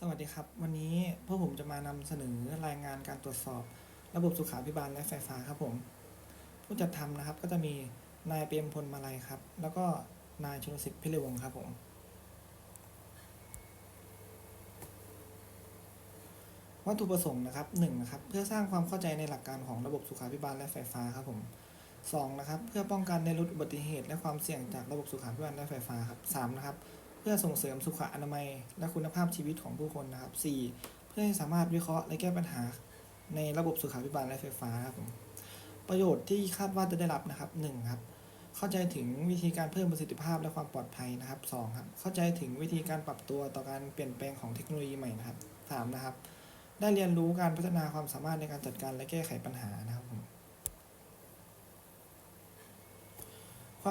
สวัสดีครับ วันนี้พวกผมจะมานำเสนอรายงานการตรวจสอบระบบสุขาภิบาลและไฟฟ้าครับผม ผู้จัดทำนะครับก็จะมีนายเปรมพลมาลัยครับ แล้วก็นายชนสิทธิ์พิเรวงศ์ครับผม วัตถุประสงค์นะครับหนึ่งนะครับเพื่อสร้างความเข้าใจในหลักการของระบบสุขาภิบาลและไฟฟ้าครับผมสองนะครับเพื่อป้องกันในลดอุบัติเหตุและความเสี่ยงจากระบบสุขาภิบาลและไฟฟ้าครับสามนะครับ เพื่อส่งเสริมสุขอนามัย และคุณภาพชีวิตของผู้คนนะครับ 4. เพื่อให้สามารถวิเคราะห์และแก้ปัญหาในระบบสุขาภิบาลและไฟฟ้าครับผมประโยชน์ที่คาดว่าจะได้รับนะครับ 1 ครับเข้าใจถึงวิธีการเพิ่มประสิทธิภาพและความปลอดภัยนะครับ 2 ครับเข้าใจถึงวิธีการปรับตัวต่อการเปลี่ยนแปลงของเทคโนโลยีใหม่นะครับ 3 นะครับได้เรียนรู้การพัฒนาความสามารถในการจัดการและแก้ไขปัญหานะครับผม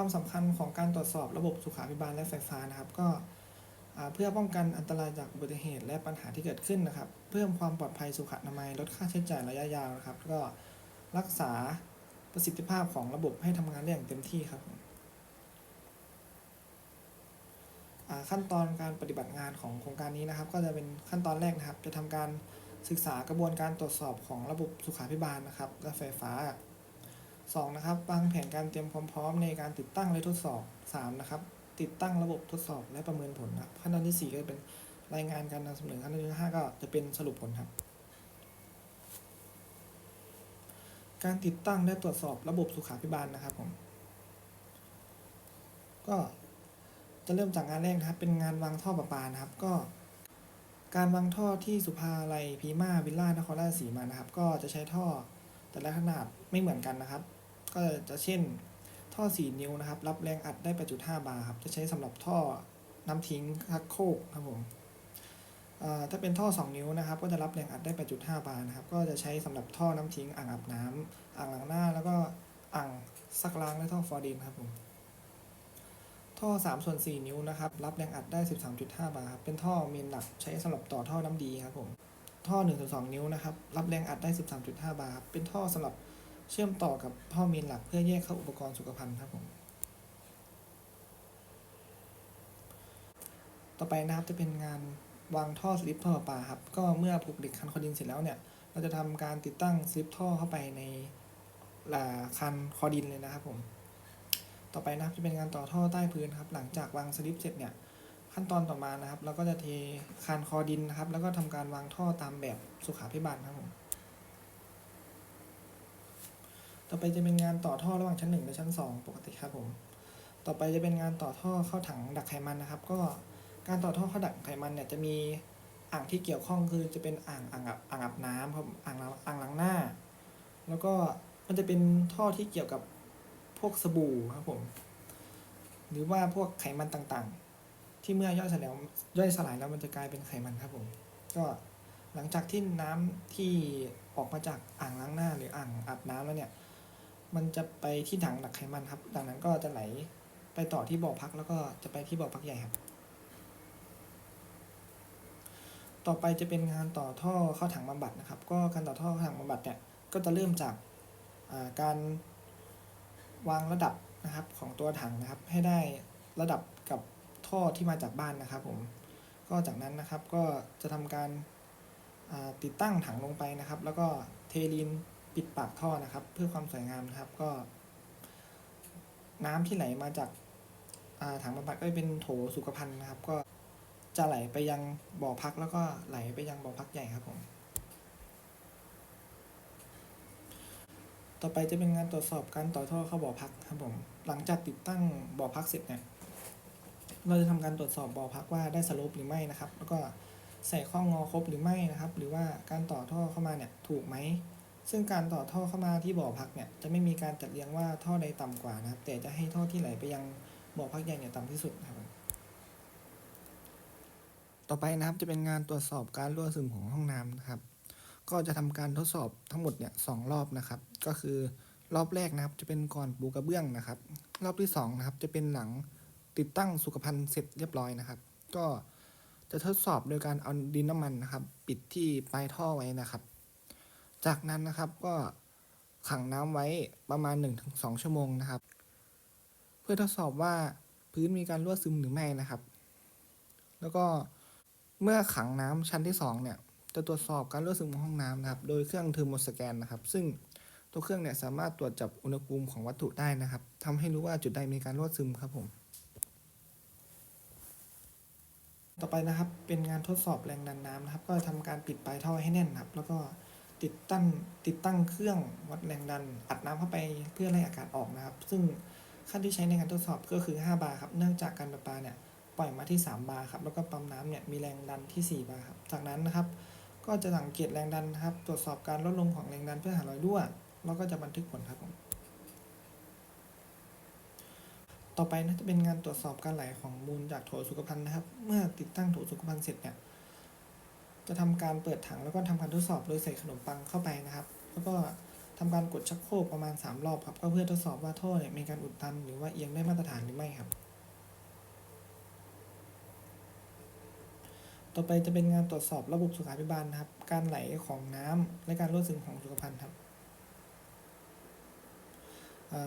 ความสำคัญของการตรวจสอบระบบสุขาภิบาลและไฟฟ้านะครับ ก็เพื่อป้องกันอันตรายจากอุบัติเหตุและปัญหาที่เกิดขึ้นนะครับ เพิ่มความปลอดภัยสุขอนามัยลดค่าใช้จ่ายระยะยาวนะครับ ก็รักษาประสิทธิภาพของระบบให้ทำงานได้อย่างเต็มที่ครับขั้นตอนการปฏิบัติงานของโครงการนี้นะครับ ก็จะเป็นขั้นตอนแรกนะครับ จะทำการศึกษากระบวนการตรวจสอบของระบบสุขาภิบาลนะครับและไฟฟ้า 2นะครับวางแผนการเตรียมความพร้อมในการติดตั้งและทดสอบ 3 นะครับ ติดตั้งระบบทดสอบและประเมินผลนะครับขั้นตอนที่ 4 ก็จะเป็นรายงานการนำเสนอขั้นตอนที่ 5 ก็จะเป็นสรุปผลครับ การติดตั้งและตรวจสอบระบบสุขาภิบาลนะครับผมก็จะเริ่มจากงานแรกนะครับ เป็นงานวางท่อประปานะครับ ก็ การวางท่อที่สุภาลัยพีมาวิลล่านครราชสีมานะครับ ก็จะใช้ท่อแต่ละขนาดไม่เหมือนกันนะครับ ก็จะเช่นท่อ 4 นิ้วนะครับ รับแรงอัดได้ 8.5 บาร์ครับ จะใช้สำหรับท่อน้ำทิ้งคักโคกครับผมถ้าเป็นท่อ 2 นิ้วนะครับ ก็จะรับแรงอัดได้ 8.5 บาร์นะครับ ก็จะใช้สำหรับท่อน้ำทิ้ง อ่างอาบน้ำอ่างล้างหน้า แล้วก็อ่างซักล้างและท่อฟอร์ดินครับผม ท่อ 3 ส่วน 4 นิ้วนะครับ รับแรงอัดได้ 13.5 บาร์ครับ เป็นท่อเมนหลักใช้สำหรับต่อท่อน้ำดีครับผม ท่อ1ส่วน2นิ้วนะครับ รับแรงอัดได้ 13.5 บาร์ครับเป็นท่อสำหรับ เชื่อมต่อกับท่อเมนหลักเพื่อแยกเข้าอุปกรณ์สุขภัณฑ์ครับผม ต่อไปนะครับจะเป็นงานวางท่อสลิปท่อประปาครับ ก็เมื่อผูกเหล็กคันคอดินเสร็จแล้วเนี่ย เราจะทำการติดตั้งสลิปท่อเข้าไปในอ่าคันคอดินเลยนะครับผม ต่อไปนะครับจะเป็นงานต่อท่อใต้พื้นครับ หลังจากวางสลิปเสร็จเนี่ย ขั้นตอนต่อมานะครับ เราก็จะเทคานคอดินนะครับ แล้วก็ทำการวางท่อตามแบบสุขาภิบาลครับผม ต่อไปจะเป็นงานต่อท่อระหว่างชั้นหนึ่งและชั้นสองปกติครับผม ต่อไปจะเป็นงานต่อท่อเข้าถังดักไขมันนะครับ ก็การต่อท่อเข้าดักไขมันเนี่ยจะมีอ่างที่เกี่ยวข้องคือจะเป็นอ่างอ่างอาบอ่างอาบน้ำครับอ่างล้างอ่างล้างหน้า แล้วก็มันจะเป็นท่อที่เกี่ยวกับพวกสบู่ครับผม หรือว่าพวกไขมันต่างๆ ที่เมื่อย่อยสลายย่อยสลายแล้วมันจะกลายเป็นไขมันครับผม ก็หลังจากที่น้ำที่ออกมาจากอ่างล้างหน้า หรืออ่างอาบน้ำแล้วเนี่ย มันจะไปที่ถังดักไขมันครับ ดังนั้นก็จะไหลไปต่อที่บ่อพักแล้วก็จะไปที่บ่อพักใหญ่ครับ ต่อไปจะเป็นงานต่อท่อเข้าถังบำบัดนะครับ ก็การต่อท่อเข้าถังบำบัดเนี่ยก็จะเริ่มจากาการวางระดับนะครับของตัวถังนะครับ ให้ได้ระดับกับท่อที่มาจากบ้านนะครับผมก็จากนั้นนะครับก็จะทำการาติดตั้งถังลงไปนะครับ แล้วก็เทลีน ปิดปากท่อนะครับ เพื่อความสวยงามนะครับก็ น้ำที่ไหลมาจากาถังบำบัดก็เป็นโถสุขภัณฑ์นะครับ ก็จะไหลไปยังบ่อพักแล้วก็ไหลไปยังบ่อพักใหญ่ครับผมต่อไปจะเป็นงานตรวจสอบการต่อท่อเข้าบ่อพักครับผมหลังจากติดตั้งบ่อพักเสร็จเนี่ยเราจะทำการตรวจสอบบ่อพักว่าได้สโลปหรือไม่นะครับ แล้วก็ใส่ข้องอครบหรือไม่นะครับ หรือว่าการต่อท่อเข้ามาเนี่ยถูกไหม ซึ่งการต่อท่อเข้ามาที่บ่อพักเนี่ยจะไม่มีการจัดเรียงว่าท่อใดต่ำกว่านะครับ แต่จะให้ท่อที่ไหลไปยังบ่อพักใหญ่เนี่ยต่ำที่สุดนะครับ ต่อไปนะครับจะเป็นงานตรวจสอบการรั่วซึมของห้องน้ำนะครับ ก็จะทำการทดสอบทั้งหมดเนี่ยสองรอบนะครับ ก็คือรอบแรกนะครับ จะเป็นก่อนปูกระเบื้องนะครับ รอบที่สองนะครับจะเป็นหลังติดตั้งสุขภัณฑ์เสร็จเรียบร้อยนะครับ ก็จะทดสอบโดยการเอาดินน้ำมันนะครับ ปิดที่ปลายท่อไว้นะครับ จากนั้นนะครับก็ขังน้ำไว้ประมาณ 1-2 ชั่วโมงนะครับ เพื่อทดสอบว่าพื้นมีการรั่วซึมหรือไม่นะครับ แล้วก็เมื่อขังน้ำชั้นที่สองเนี่ย จะตรวจสอบการรั่วซึมของห้องน้ำนะครับ โดยเครื่องเทอร์โมสแกนนะครับ ซึ่งตัวเครื่องเนี่ยสามารถตรวจจับอุณหภูมิของวัตถุได้นะครับทำให้รู้ว่าจุดใดมีการรั่วซึมครับผม ต่อไปนะครับเป็นงานทดสอบแรงดันน้ำนะครับ ก็ทำการปิดปลายท่อให้แน่นนะครับ แล้วก็ ติดตั้งติดตั้งเครื่องวัดแรงดัน อัดน้ำเข้าไปเพื่อไล่อากาศออกนะครับ ซึ่งขั้นที่ใช้ในการทดสอบก็คือ 5 บาร์ครับ เนื่องจากการประปาเนี่ยปล่อยมาที่ 3 บาร์ครับ แล้วก็ปั๊มน้ำเนี่ยมีแรงดันที่ 4 บาร์ครับ จากนั้นนะครับ ก็จะสังเกตแรงดันครับ ตรวจสอบการลดลงของแรงดันเพื่อหารอยรั่ว แล้วก็จะบันทึกผลครับผมต่อไปนะจะเป็นงานตรวจสอบการไหลของมูลจากโถสุขภัณฑ์นะครับ เมื่อติดตั้งโถสุขภัณฑ์เสร็จเนี่ย จะทำการเปิดถังแล้วก็ทำการทดสอบโดยใส่ขนมปังเข้าไปนะครับ แล้วก็ทำการกดชักโครกประมาณ 3 รอบครับ ก็เพื่อทดสอบว่าท่อเนี่ยมีการอุดตันหรือว่าเอียงได้มาตรฐานหรือไม่ครับ ต่อไปจะเป็นงานตรวจสอบระบบสุขาภิบาลนะครับ การไหลของน้ำและการรั่วซึมของสุขภัณฑ์ครับ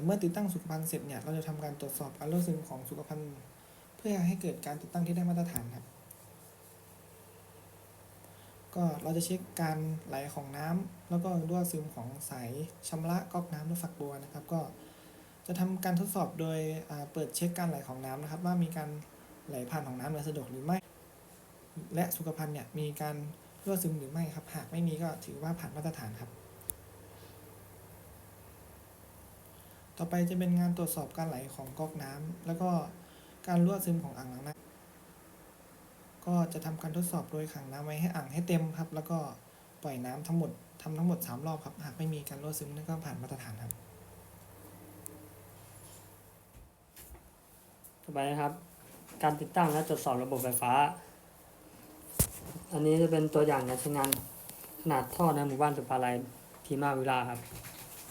เมื่อติดตั้งสุขภัณฑ์เสร็จเนี่ยเราจะทำการตรวจสอบการรั่วซึมของสุขภัณฑ์ เพื่อให้เกิดการติดตั้งที่ได้มาตรฐานครับ ก็เราจะเช็คการไหลของน้ำแล้วก็รั่วซึมของสายชำระก๊อกน้ำและฝักบัวนะครับ ก็จะทำการทดสอบโดยเปิดเช็คการไหลของน้ำนะครับ ว่ามีการไหลผ่านของน้ำโดยสะดวกหรือไม่ และสุขภัณฑ์เนี่ยมีการรั่วซึมหรือไม่ครับ หากไม่มีก็ถือว่าผ่านมาตรฐานครับ ต่อไปจะเป็นงานตรวจสอบการไหลของก๊อกน้ำแล้วก็การรั่วซึมของอ่างล้างหน้า ก็จะทำการทดสอบโดยขังน้ำไว้ให้อ่างให้เต็มครับ แล้วก็ปล่อยน้ำทั้งหมดทำทั้งหมด 3 รอบครับ หากไม่มีการรั่วซึมนั่นก็ผ่านมาตรฐานครับต่อไปนะครับ การติดตั้งและตรวจสอบระบบไฟฟ้า อันนี้จะเป็นตัวอย่างการใช้งานขนาดท่อในหมู่บ้านสุภาลัยพีมาวิลาครับ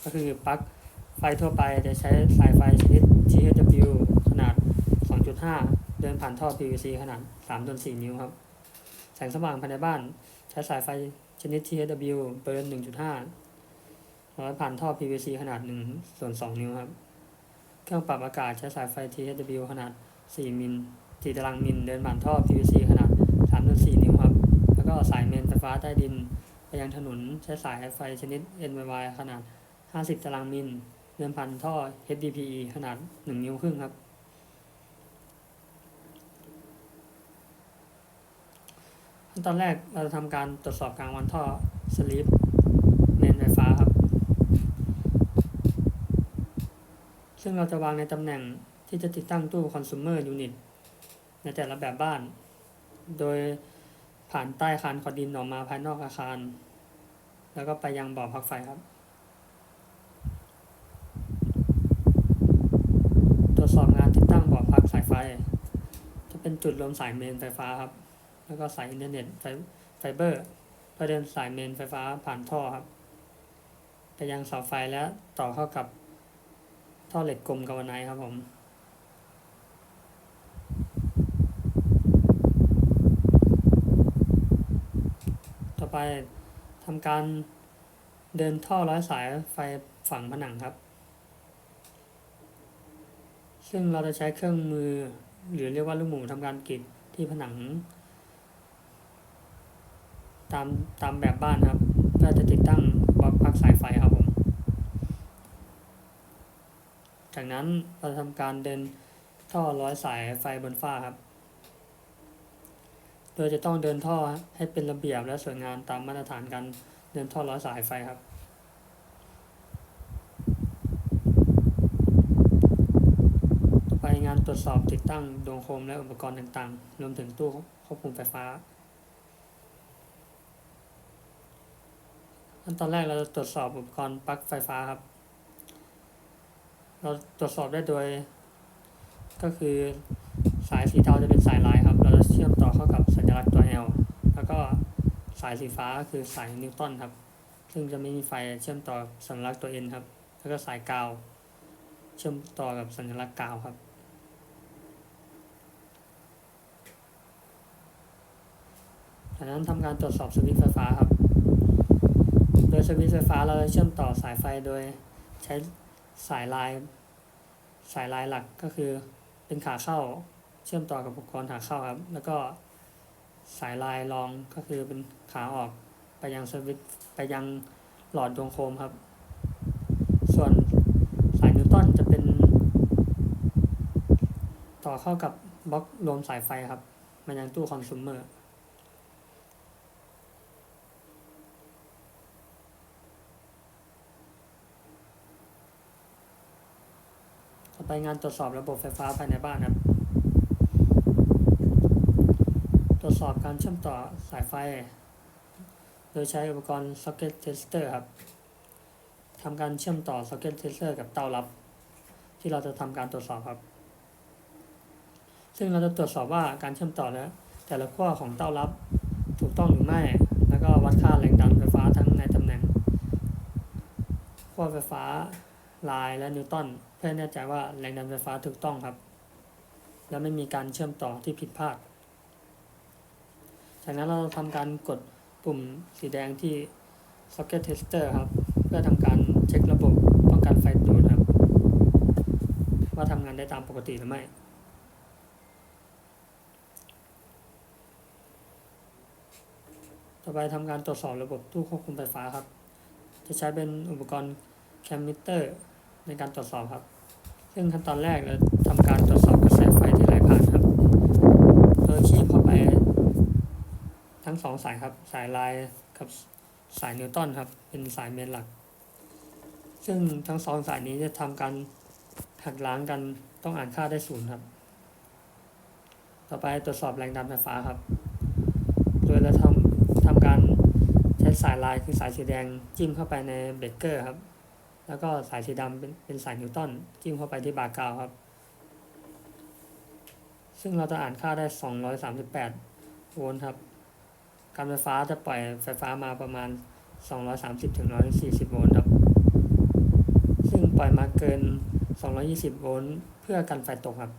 ก็คือปลั๊กไฟทั่วไปจะใช้สายไฟชนิด THW ขนาด 2.5 เดินผ่านท่อ PVC ขนาด3.4นิ้วครับ แสงสว่างภายในบ้านใช้สายไฟชนิด THW เบอร์1.5ร้อยผ่านท่อ PVC ขนาด1ส่วน2นิ้วครับ เครื่องปรับอากาศใช้สายไฟ THW ขนาด 4 มิล4ตารางมิล เดินผ่านท่อ PVC ขนาด3.4นิ้วครับ แล้วก็สายเมนไฟฟ้าใต้ดินไปยังถนนใช้สายไฟชนิด NYY ขนาด 50 ตารางมิล เดินผ่านท่อ HDPE ขนาด 1 นิ้วครึ่งครับ ขั้นตอนแรกเราจะทำการตรวจสอบกลางวันท่อสลีปเมนไฟฟ้าครับ ซึ่งเราจะวางในตำแหน่งที่จะติดตั้งตู้ consumer unit ในแต่ละแบบบ้าน โดยผ่านใต้คานคอดินออกมาภายนอกอาคาร แล้วก็ไปยังบ่อพักไฟครับ ตรวจสอบงานติดตั้งบ่อพักสายไฟ จะเป็นจุดรวมสายเมนไฟฟ้าครับ แล้วก็สายอินเทอร์เน็ตไฟไฟเบอร์เพื่อเดินสายเมนไฟฟ้าผ่านท่อครับไปยังเสาไฟและต่อเข้ากับท่อเหล็กกลมกาวไนครับผมต่อไปทำการเดินท่อร้อยสายไฟฝังผนังครับ ซึ่งเราจะใช้เครื่องมือหรือเรียกว่าลูกหมูทำการกรีดที่ผนัง ตามตามแบบบ้านครับเพื่อจะติดตั้งบล็อกพักสายไฟครับผม จากนั้นเราทำการเดินท่อร้อยสายไฟบนฟ้าครับ โดยจะต้องเดินท่อให้เป็นระเบียบและสวยงามตามมาตรฐานการเดินท่อร้อยสายไฟครับ ไปงานตรวจสอบติดตั้งดวงโคมและอุปกรณ์ต่างๆ รวมถึงตู้ควบคุมไฟฟ้า ขั้นตอนแรกเราจะตรวจสอบอุปกรณ์ปลั๊กไฟฟ้าครับ เราตรวจสอบได้โดย ก็คือสายสีเทาจะเป็นสายลายครับ เราจะเชื่อมต่อเข้ากับสัญลักษณ์ตัว L แล้วก็สายสีฟ้าก็คือสายนิวตันครับ ซึ่งจะไม่มีไฟเชื่อมต่อสัญลักษณ์ตัว N ครับ แล้วก็สายกาว เชื่อมต่อกับสัญลักษณ์กาวครับจากนั้นทำการตรวจสอบสวิตช์ไฟฟ้าครับ สวิตช์ไฟฟ้าเราจะเชื่อมต่อสายไฟโดยใช้สายลาย สายลายหลักก็คือเป็นขาเข้าเชื่อมต่อกับอุปกรณ์ขาเข้าครับ แล้วก็สายลายรองก็คือเป็นขาออกไปยังสวิตช์ไปยังหลอดดวงโคมครับ ส่วนสายนิวตันจะเป็น ต่อเข้ากับบล็อกรวมสายไฟครับ มายังตู้คอน sumer ต่อ ไปงานตรวจสอบระบบไฟฟ้าภายในบ้านครับ ตรวจสอบการเชื่อมต่อสายไฟ โดยใช้อุปกรณ์ socket tester ครับทำการเชื่อมต่อ socket tester กับเต้ารับ ที่เราจะทำการตรวจสอบครับ ซึ่งเราจะตรวจสอบว่าการเชื่อมต่อแล้วแต่ละขั้วของเต้ารับถูกต้องหรือไม่ แล้วก็วัดค่าแรงดันไฟฟ้าทั้งในตำแหน่งขั้วไฟฟ้า ลายและนิวตันเพื่อแน่ใจว่าแรงดันไฟฟ้าถูกต้องครับ และไม่มีการเชื่อมต่อที่ผิดพลาด จากนั้นเราทำการกดปุ่มสีแดงที่ socket tester ครับ เพื่อทำการเช็คระบบป้องกันไฟดูดครับ ว่าทำงานได้ตามปกติหรือไม่ต่อไปทำการตรวจสอบระบบตู้ควบคุมไฟฟ้าครับ จะใช้เป็นอุปกรณ์แคมมิเตอร์ ในการตรวจสอบครับ ซึ่งขั้นตอนแรกเราทำการตรวจสอบกระแสไฟที่ไหลผ่านครับโดยคีบเข้าไปทั้งสองสายครับ สายลายกับสายนิวตันครับ เป็นสายเมนหลัก ซึ่งทั้งสองสายนี้จะทำการหักล้างกันต้องอ่านค่าได้ศูนย์ครับ ต่อไปตรวจสอบแรงดันไฟฟ้าครับ โดยเราทำทำการใช้สายลายคือสายสีแดงจิ้มเข้าไปในเบรกเกอร์ครับ แล้วก็สายสีดำเป็นเป็นสายนิวตันจิ้มเข้าไปที่บาร์กาวครับ ซึ่งเราจะอ่านค่าได้ 238 โวลต์ครับ การไฟฟ้าจะปล่อยไฟฟ้ามาประมาณ 230ถึง140 โวลต์ครับ ซึ่งปล่อยมาเกิน 220 โวลต์เพื่อกันไฟตกครับ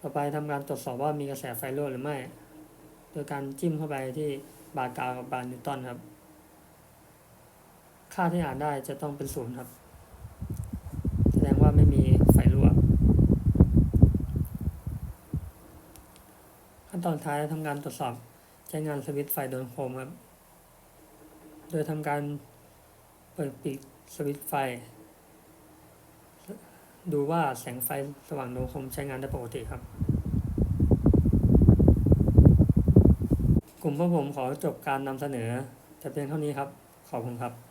ต่อไปทำการตรวจสอบว่ามีกระแสไฟรั่วหรือไม่ โดยการจิ้มเข้าไปที่บาร์กาวกับบาร์นิวตันครับ ค่าที่อ่านได้จะต้องเป็นศูนย์ครับ แสดงว่าไม่มีไฟรั่ว ขั้นตอนท้ายทำการตรวจสอบใช้งานสวิตช์ไฟโดนโคมครับ โดยทำการเปิดปิดสวิตช์ไฟ ดูว่าแสงไฟสว่างโดนโคมใช้งานได้ปกติครับ กลุ่มพวกผมขอจบการนำเสนอแต่เพียงเท่านี้ครับ ขอบคุณครับ